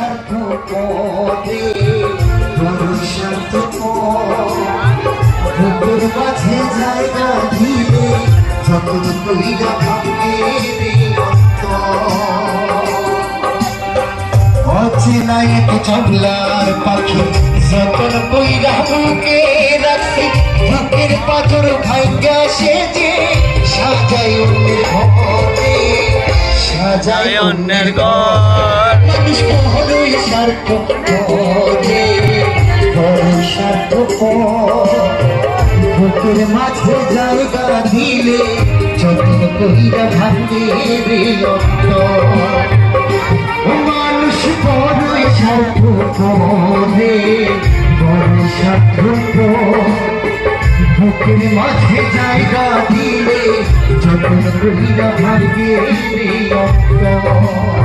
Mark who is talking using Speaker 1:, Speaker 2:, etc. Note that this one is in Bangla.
Speaker 1: স্বার্থ পদে স্বার্থ যতন কইরা বুকে রাখি বুকের পাথর ভাঙ্গা সে যে সাজাই অন্যের সাজাই
Speaker 2: অন্যের ঘর।
Speaker 1: মানুষ মাঝে জায়গা দিলে যতন কইরা ভাঙ্গে রে অন্তর মানুষ বড় স্বার্থ বড় স্বার্থ বুকের মাঝে জায়গা দিলে যতন কইরা ভাঙ্গে রে অন্তর
Speaker 2: এটা করে